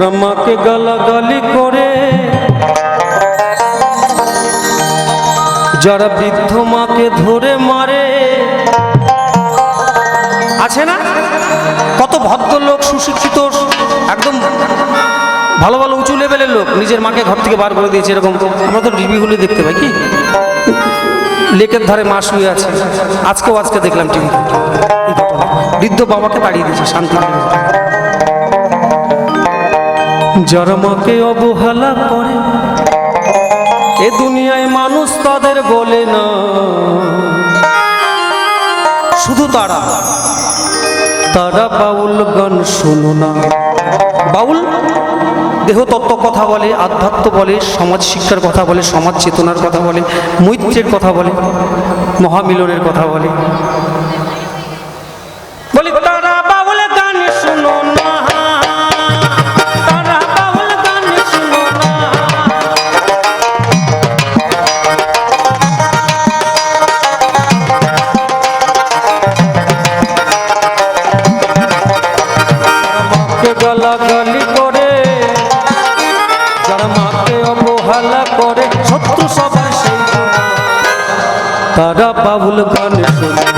যারা মাকে গালাগালি করে। যারা বৃদ্ধ মাকে ধরে মারে। আছে না? কত ভদ্রলোক, সুশিক্ষিত, একদম ভালো ভালো উঁচু লেভেলের লোক। নিজের মাকে ঘর থেকে বার করে দিয়েছে এরকম। আমরা তো টিভিগুলো দেখতে পাই কি? লেকের ধারে মা শুয়ে আছে। আজকেও আজকে দেখলাম টিভি বৃদ্ধ বাবাকে তাড়িয়ে দিয়েছে, শান্তি নেই। যারা মাকে অবহেলা করে। এ দুনিয়ায় মানুষ তাদের বলে না। শুধু তারা। তারা বাউল গান শোনো না। বাউল দেহতত্ত্ব কথা বলে, আধ্যাত্ম বলে, সমাজ শিক্ষার কথা বলে, সমাজ চেতনার কথা বলে, মৈত্রের কথা বলে, মহামিলনের কথা বলি। গালাগালি করে যারা মাকে অবহেলা করে শত্রু সবাই সেই। তারা বাবুল গান শোনে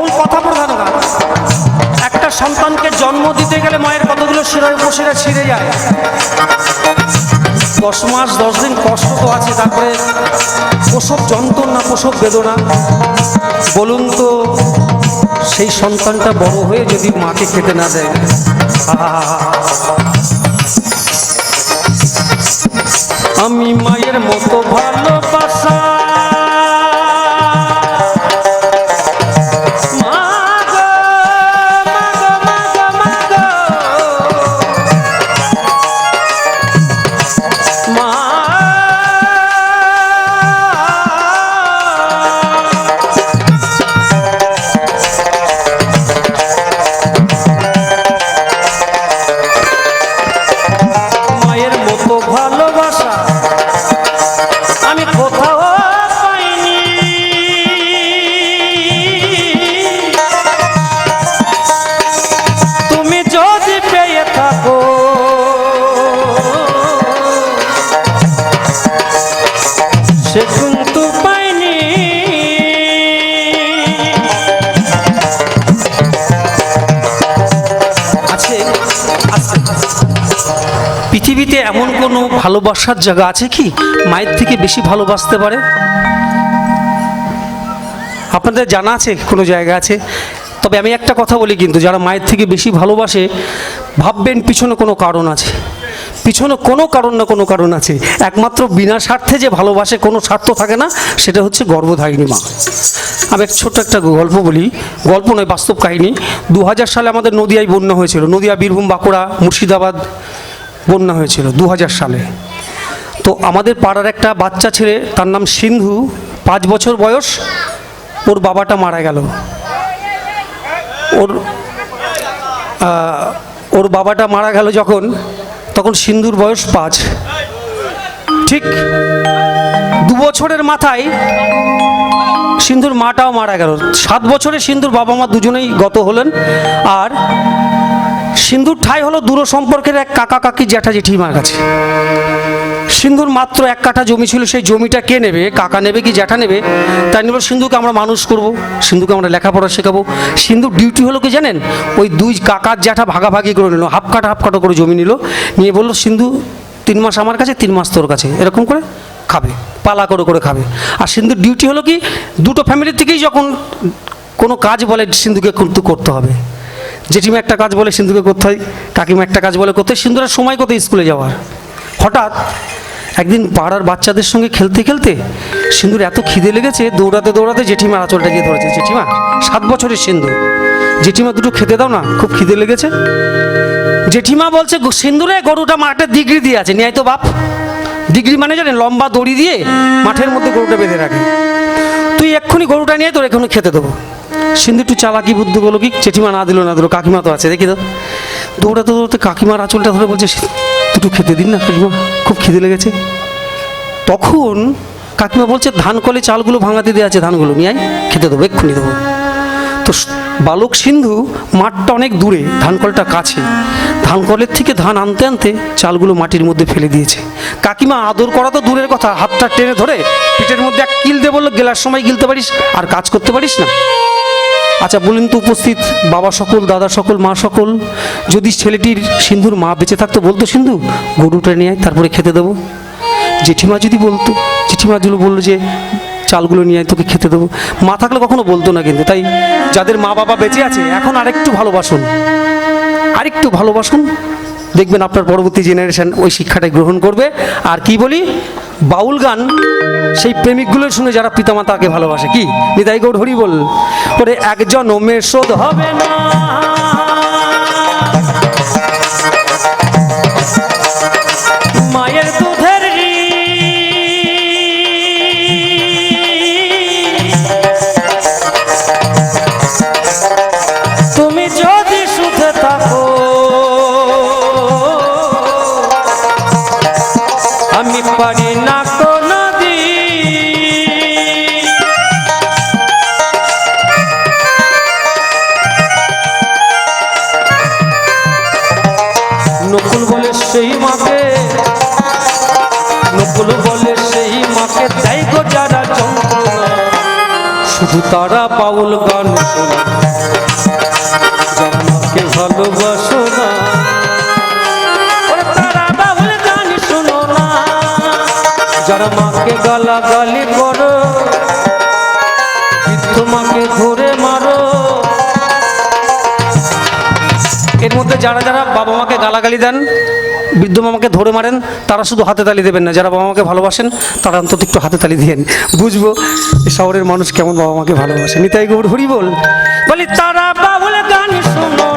বাউল কথা প্রধান গান একটা সন্তানকে জন্ম দিতে গেলে মায়ের কতগুলো শিরায় উপশিরা ছিঁড়ে যায়। দশ মাস, দশ দিন কষ্ট তো আছে, তারপরে প্রসব যন্ত্রণা, প্রসব বেদনা। বলুন তো, সেই সন্তানটা বড় হয়ে যদি মাকে খেতে না দেয়! আমি মায়ের মতো ভালোবাসা এমন কোনো ভালোবাসার জায়গা আছে কি? মায়ের থেকে বেশি ভালোবাসতে পারে? আপনাদের জানা আছে কোনো জায়গা আছে? তবে আমি একটা কথা বলি কিন্তু, যারা মায়ের থেকে বেশি ভালোবাসে, ভাববেন পিছনে কোনো কারণ আছে। পিছনে কোনো কারণ না কোনো কারণ আছে। একমাত্র বিনা স্বার্থে যে ভালোবাসে কোনো স্বার্থ থাকে না, সেটা হচ্ছে গর্ভধারিণী মা। আমি এক ছোট্ট একটা গল্প বলি। গল্প নয়, বাস্তব কাহিনী। দু হাজার সালে আমাদের নদিয়ায় বন্যা হয়েছিল। নদিয়া, বীরভূম, বাঁকুড়া, মুর্শিদাবাদ বন্যা হয়েছিল দু হাজার সালে। তো আমাদের পাড়ার একটা বাচ্চা ছেলে, তার নাম সিন্ধু, পাঁচ বছর বয়স, ওর বাবাটা মারা গেল। ওর ওর বাবাটা মারা গেল যখন, তখন সিন্ধুর বয়স পাঁচ। ঠিক দু বছরের মাথায় সিন্ধুর মাটাও মারা গেল। সাত বছরে সিন্ধুর বাবা মা দুজনেই গত হলেন। আর সিন্ধুর ঠাই হলো দূর সম্পর্কের এক কাকা কাকি জ্যাঠা জেঠিমার কাছে। সিন্ধুর মাত্র এক কাঠা জমি ছিল, সেই জমিটা কে নেবে, কাকা নেবে কি জ্যাঠা নেবে? তাই নিল, সিন্ধুকে আমরা মানুষ করব, সিন্ধুকে আমরা লেখাপড়া শেখাবো। সিন্ধুর ডিউটি হলো কি জানেন? ওই দুই কাকার জ্যাঠা ভাগাভাগি করে নিল, হাফ কাটা হাফ কাটা করে জমি নিল, নিয়ে বলল, সিন্ধু, তিন মাস আমার কাছে, তিন মাস তোর কাছে। এরকম করে খাবে, পালা করে করে খাবে। আর সিন্ধুর ডিউটি হলো কি, দুটো ফ্যামিলির থেকেই যখন কোনো কাজ বলে সিন্ধুকে কিন্তু করতে হবে। জেঠিমা একটা কাজ বলে সিন্ধুকে করতে হয়, কাকিমা একটা কাজ বলে করতে হয়, সিন্ধুরা সময় কোথায় স্কুলে যাওয়ার? হঠাৎ একদিন পাড়ার বাচ্চাদের সঙ্গে খেলতে খেলতে সিন্ধুর এত খিদে লেগেছে, দৌড়াতে দৌড়াতে জেঠিমার আঁচলটা গিয়ে ধরেছে। জেঠিমা, সাত বছরের সিন্ধু। জেঠিমা দুটো খেতে দাও না, খুব খিদে লেগেছে। জেঠিমা বলছে, "গো- সিন্ধুরে গরুটা মাঠে ডিগ্রি দিয়ে আছে, নিয়ে তো বাপ। ডিগ্রি মানে জানেন, লম্বা দড়ি দিয়ে মাঠের মধ্যে গরুটা বেঁধে রাখে। তুই এক্ষুনি গরুটা নিয়ে তোর এক্ষুনি খেতে দেবো। সিন্ধু একটু চালাকি বুদ্ধ বলো কি? জেঠিমা না দিল না দিল, কাকিমা তো আছে, দেখি তো। দৌড়াতে দৌড়াতে কাকিমার আঁচলটা ধরে বলছে দুটো খেতে দিন না কাকিমা, খুব খিদে লেগেছে। তখন কাকিমা বলছে, ধান কলে চালগুলো ভাঙাতে দেওয়া আছে ধানগুলো, নিয়ে খেতে দেবো, এক্ষুনি দেবো। তো বালক সিন্ধু মাঠটা অনেক দূরে ধানকলটা কাছে। ধানকলের থেকে ধান আনতে আনতে চালগুলো মাটির মধ্যে ফেলে দিয়েছে। কাকিমা, আদর করা তো দূরের কথা, হাতটা টেনে ধরে, পিঠের মধ্যে এক কিল দিয়ে বলল, গেলার সময় গিলতে পারিস, আর কাজ করতে পারিস না। আচ্ছা বলুন তো উপস্থিত বাবা সকল, দাদা সকল, মা সকল, যদি ছেলেটির সিন্ধুর মা বেঁচে থাকতো, বলতো সিন্ধু, গরুটা নিয়ে আয়, তারপরে খেতে দেবো। জেঠিমা যদি বলতো, জেঠিমা যদি বলল যে, চালগুলো নিয়ে তোকে খেতে দেবো। মা থাকলে কখনো বলতো না কিন্তু, তাই যাদের মা বাবা বেঁচে আছে, এখন আরেকটু ভালোবাসুন। আরেকটু ভালোবাসুন। দেখবেন আপনার পরবর্তী জেনারেশন ওই শিক্ষাটাই গ্রহণ করবে। আর কি বলি? বাউল গান সেই প্রেমিকগুলো শুনে যারা পিতামাতাকে ভালোবাসে। কি? নিতাই গৌর হরি বল। ওরে একজন শোধ হবে না। তারা বাউল গান ভালোবাসো না। যারা মাকে গালাগালি করো, বৃদ্ধ মাকে ধরে মারো। এর মধ্যে যারা যারা বাবা মাকে গালাগালি দেন, বৃদ্ধ মামাকে ধরে মারেন, তারা শুধু হাতে তালি দেবেন না। যারা বাবা মাকে ভালোবাসেন, তারা অন্তত একটু হাতে তালি দিয়েন। বুঝব? শহরের মানুষ কেমন বাবা মাকে ভালোবাসে? নিতাই গৌর হরি বল। বলি, তারা বাবুল গান শোনো।